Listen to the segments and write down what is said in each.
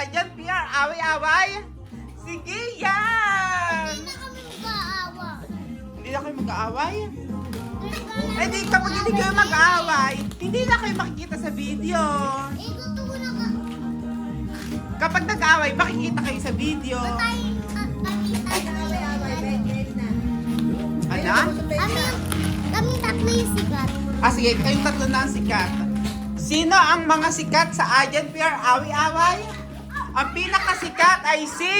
Ayan, PR, away-away. Sige, yan. Hindi na kami mag-aawa. Hindi na kayo mag-aaway? Eh di, kapag hindi kayo mag-aaway, hindi na kayo makikita sa video. Eh, gusto ko na ka. Kapag nag-aaway, makikita kayo sa video. Patay. ah, Pakita. Ano? Kami, kami tatlo yung sikat. Ah, sige, kayong tatlo na ang sikat. Sino ang mga sikat sa Ayan PR Awi-Away? Ang pinakasikat ay si...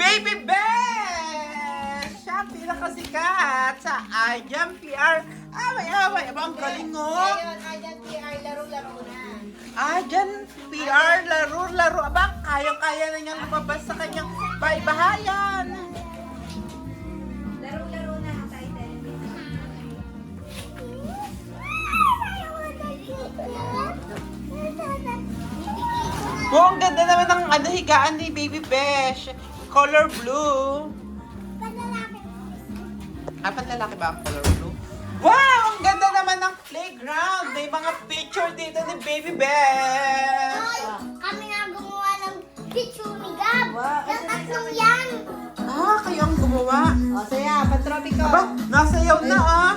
Baby Besh! Siya ang pinakasikat sa Ayan PR Awi-Away. Aba, ang galing oh! Ngayon, ayan PR, laro-laro na. Ayan PR, laro-laro. Aba, kayang-kaya na niyang lumabas sa kanyang baybahayan. Ang naman ng ano, higaan ni Baby Besh. Color blue. Ah, lalaki ba ang color blue? Wow! Ang ganda naman ng playground. May mga picture dito ni Baby Besh. Ay, kami na gumawa ng picture ni Gab. Wow, Yung tatlong yan. Ah, kayo ang gumawa. O, saya, patropi ko. Aba, nasayaw na ah.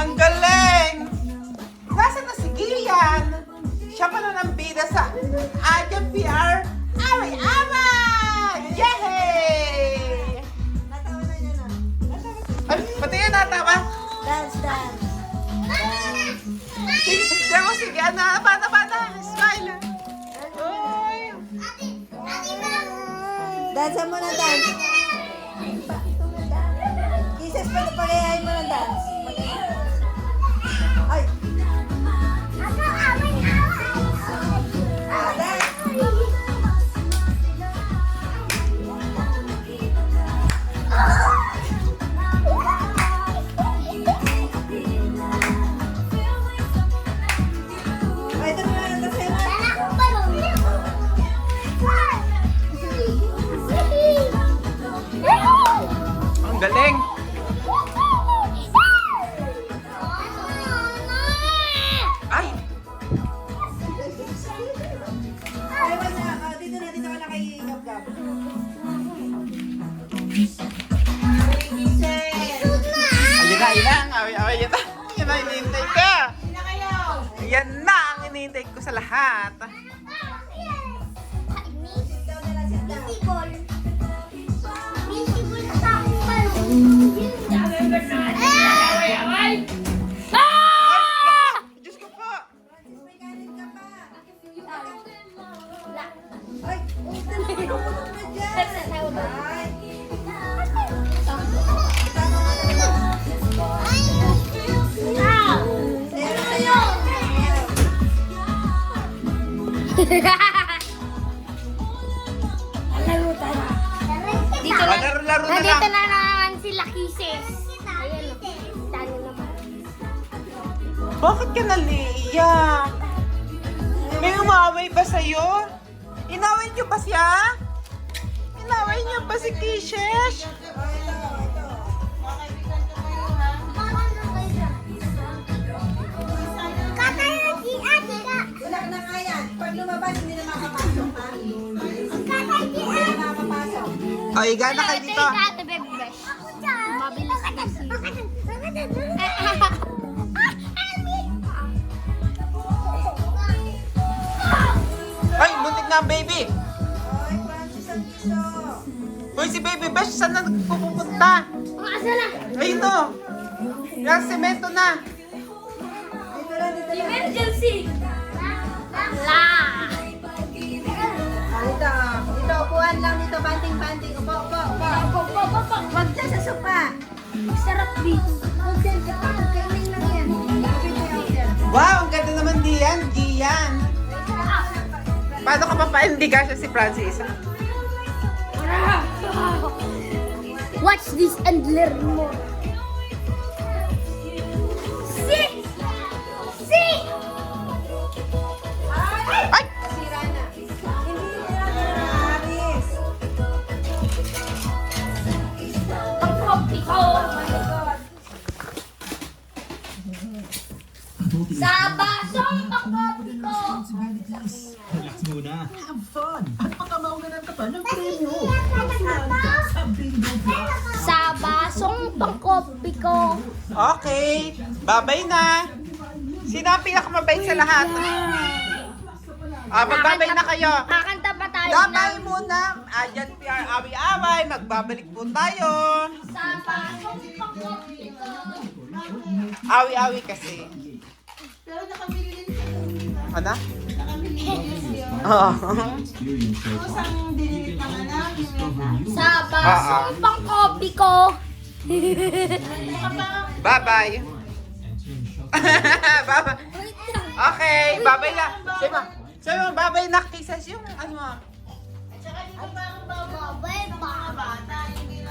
Ang galing! Nasaan na si Gian? Siya pala ng bida sa Ayan PR Away Away! Yay! Natawa na niya na. Ay, pati yan natawa. Dance, dance. Sige mo, sige. Ano, bata, bata. Smile. Uy. Dance mo na dance. Kisses pa na pagayahin mo na dance. Galing. Ay, Ay, wala. Ah, dito na, dito ka na kay Gab-Gab. ayun na, ayun na. Away, away, yan na. Yan na, inihintay ko. Sino kayo? Yan na ang inihintay ko sa lahat. Dito Ah, laro-laro na lang. Nandito na naman Bakit ka naliiyak? May umaway ba sa'yo? Inaway niyo ba siya? Inaway niyo ba si Kishesh? Na na na. O, iga na kayo dito. Mabilis kasi. Ay, na ang baby. Ay, Francis ang piso. Hoy, si Baby Besh, saan na pupunta? Makasala. Ayun o. Yung semento na. Dito lang, dito lang. Emergency. La. Ah, dito. Dito, upuan lang dito. Banting-banting. Upo, upo, upo. Huwag dyan sa sopa. Sarap dito. Huwag dyan sa sopa. Kainin lang yan. Na yan. Wow, Paano ka papaindiga siya si Francis? Watch this and learn more. See! See! Ay! Sa basong pagkopi ko! Pangkopi ko. Okay, babay na. Sino ang pinakamabait sa lahat? Ah, magbabay na kayo. Kakanta pa tayo Damay ng- muna. Ayan, PR away-away. Magbabalik po tayo. Sa ko. Awi-awi kasi. Pero nakabili din siya. Ano? Nakabili din siya. Oo. Sa basong pangkopi ko. Bye-bye. Bye-bye. Okay, bye-bye na. Sabi mo, sabi mo, bye-bye na kisses yung ano mo. At saka dito ba ang bawal? Babay, Mga bata.